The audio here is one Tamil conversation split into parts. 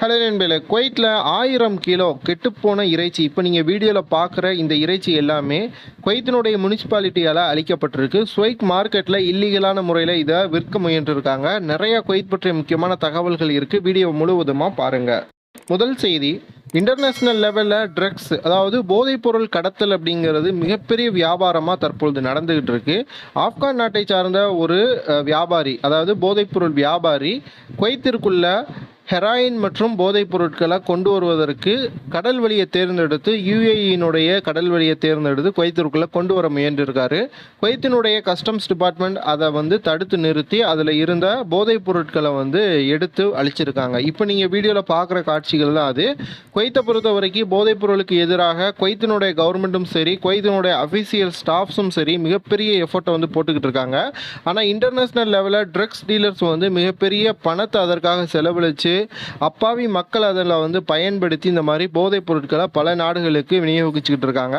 ஹலோ நண்பர்களே குவைத்தில் ஆயிரம் கிலோ கெட்டுப்போன இறைச்சி. இப்போ நீங்கள் வீடியோவில் பார்க்குற இந்த இறைச்சி எல்லாமே குவைத்தினுடைய முனிசிபாலிட்டியால் அளிக்கப்பட்டிருக்கு ஸ்வைக் மார்க்கெட்டில் இல்லீகலான முறையில் இதை விற்க முயன்றிருக்காங்க. நிறைய குவைத் பற்றிய முக்கியமான தகவல்கள் இருக்குது வீடியோ முழுவதுமாக பாருங்கள் முதல் செய்தி இன்டர்நேஷ்னல் லெவலில் ட்ரக்ஸ் அதாவது போதைப்பொருள் கடத்தல் அப்படிங்கிறது மிகப்பெரிய வியாபாரமாக தற்பொழுது நடந்துகிட்டு இருக்கு. ஆப்கான் நாட்டை சார்ந்த ஒரு வியாபாரி அதாவது போதைப்பொருள் வியாபாரி குவைத்திற்குள்ள ஹெராயின் மற்றும் போதைப் பொருட்களை கொண்டு வருவதற்கு கடல் வழியை தேர்ந்தெடுத்து யுஏஇனுடைய கடல் வழியை தேர்ந்தெடுத்து குவைத்திற்குள்ளே கொண்டு வர முயன்றிருக்காரு. குவைத்தினுடைய கஸ்டம்ஸ் டிபார்ட்மெண்ட் அதை வந்து தடுத்து நிறுத்தி அதில் இருந்த போதைப் பொருட்களை வந்து எடுத்து அழிச்சிருக்காங்க. இப்போ நீங்கள் வீடியோவில் பார்க்குற காட்சிகள் தான் அது. குவைத்தை பொறுத்த வரைக்கும் போதைப் பொருளுக்கு எதிராக குவைத்தினுடைய கவர்மெண்ட்டும் சரி குவைத்தினுடைய அஃபிஷியல் ஸ்டாஃப்ஸும் சரி மிகப்பெரிய எஃபர்ட்டை வந்து போட்டுக்கிட்டு இருக்காங்க. ஆனால் இன்டர்நேஷ்னல் லெவலில் ட்ரக்ஸ் டீலர்ஸ் வந்து மிகப்பெரிய பணத்தை அதற்காக செலவழித்து அப்பாவி மக்கள் அதில் வந்து பயன்படுத்தி இந்த மாதிரி போதைப் பொருட்களை பல நாடுகளுக்கு விநியோகிச்சுக்கிட்டு இருக்காங்க.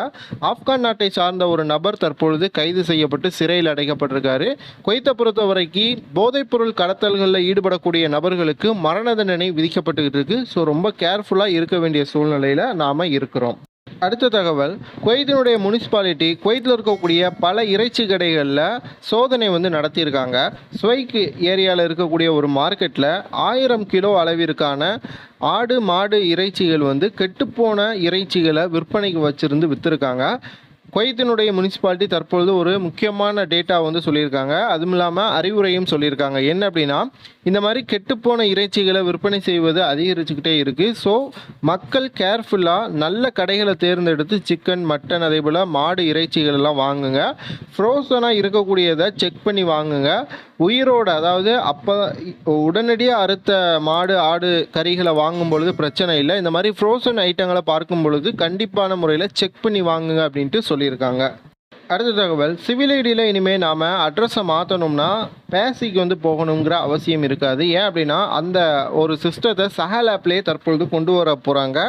ஆப்கான் நாட்டை சார்ந்த ஒரு நபர் தற்பொழுது கைது செய்யப்பட்டு சிறையில் அடைக்கப்பட்டிருக்காரு. குவைத்தை பொறுத்த வரைக்கும் போதைப் பொருள் கடத்தல்களில் ஈடுபடக்கூடிய நபர்களுக்கு மரண தண்டனை விதிக்கப்பட்டுக்கிட்டு இருக்கு. ஸோ ரொம்ப கேர்ஃபுல்லாக இருக்க வேண்டிய சூழ்நிலையில் நாம் இருக்கிறோம். அடுத்த தகவல் குவைத்தினுடைய முனிசிபாலிட்டி குவைத்தில் இருக்கக்கூடிய பல இறைச்சி கடைகளில் சோதனை வந்து நடத்தியிருக்காங்க. ஸ்வைக் ஏரியாவில் இருக்கக்கூடிய ஒரு மார்க்கெட்டில் ஆயிரம் கிலோ அளவிற்கான ஆடு மாடு இறைச்சிகள் வந்து கெட்டுப்போன இறைச்சிகளை விற்பனைக்கு வச்சுருந்து விற்றுருக்காங்க குவைத்தினுடைய முனிசிபாலிட்டி தற்பொழுது ஒரு முக்கியமான டேட்டா வந்து சொல்லியிருக்காங்க. அதுவும் இல்லாமல் அறிவுரையும் சொல்லியிருக்காங்க. என்ன அப்படின்னா இந்த மாதிரி கெட்டுப்போன இறைச்சிகளை விற்பனை செய்வது அதிகரிச்சுக்கிட்டே இருக்குது ஸோ மக்கள் கேர்ஃபுல்லாக நல்ல கடைகளை தேர்ந்தெடுத்து சிக்கன் மட்டன் அதே போல் மாடு இறைச்சிகள் எல்லாம் வாங்குங்க. ஃப்ரோசனாக இருக்கக்கூடியதை செக் பண்ணி வாங்குங்க. உயிரோட அதாவது அப்போ உடனடியாக அறுத்த மாடு ஆடு கறிகளை வாங்கும் பொழுது பிரச்சனை இல்லை. இந்த மாதிரி ஃப்ரோசன் ஐட்டங்களை பார்க்கும் பொழுது கண்டிப்பான முறையில் செக் பண்ணி வாங்குங்க அப்படின்ட்டு சொல்லியிருக்காங்க. அடுத்த தகவல் சிவில் ஐடியில் இனிமேல் நாம் அட்ரஸை மாற்றணும்னா பேசிக்கு வந்து போகணுங்கிற அவசியம் இருக்காது. ஏன் அப்படின்னா அந்த ஒரு சிஸ்டத்தை சஹல் ஆப்லேயே தற்பொழுது கொண்டு வர போகிறாங்க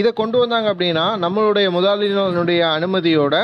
இதை கொண்டு வந்தாங்க அப்படின்னா நம்மளுடைய முதலாளியினுடைய அனுமதியோட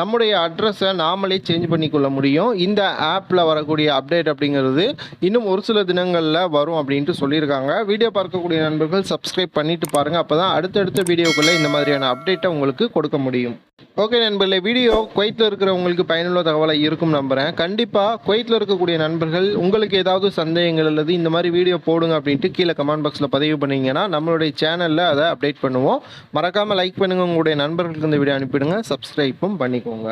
நம்முடைய அட்ரஸை நாமளே சேஞ்ச் பண்ணிக்கொள்ள முடியும். இந்த ஆப்பில் வரக்கூடிய அப்டேட் அப்படிங்கிறது இன்னும் ஒரு சில தினங்களில் வரும் அப்படின்ட்டு சொல்லியிருக்காங்க. வீடியோ பார்க்கக்கூடிய நண்பர்கள் சப்ஸ்கிரைப் பண்ணிட்டு பாருங்கள் அப்போ தான் அடுத்தடுத்த வீடியோக்குள்ளே இந்த மாதிரியான அப்டேட்டை உங்களுக்கு கொடுக்க முடியும். ஓகே நண்பர்களே வீடியோ குவைத்தில் இருக்கிறவங்களுக்கு பயனுள்ள தகவலாக இருக்கும் நம்புகிறேன் கண்டிப்பாக குவைத்தில் இருக்கக்கூடிய நண்பர்கள் உங்களுக்கு ஏதாவது சந்தேகங்கள் அல்லது இந்த மாதிரி வீடியோ போடுங்க அப்படின்ட்டு கீழே கமெண்ட் பாக்ஸில் பதிவு பண்ணிங்கன்னா நம்மளுடைய சேனலில் அதை அப்டேட் பண்ணுவோம். மறக்காமல் லைக் பண்ணுங்கள் உங்களுடைய நண்பர்களுக்கு இந்த வீடியோ அனுப்பிடுங்க. சப்ஸ்கிரைப்பும் பண்ணிக்கோங்க.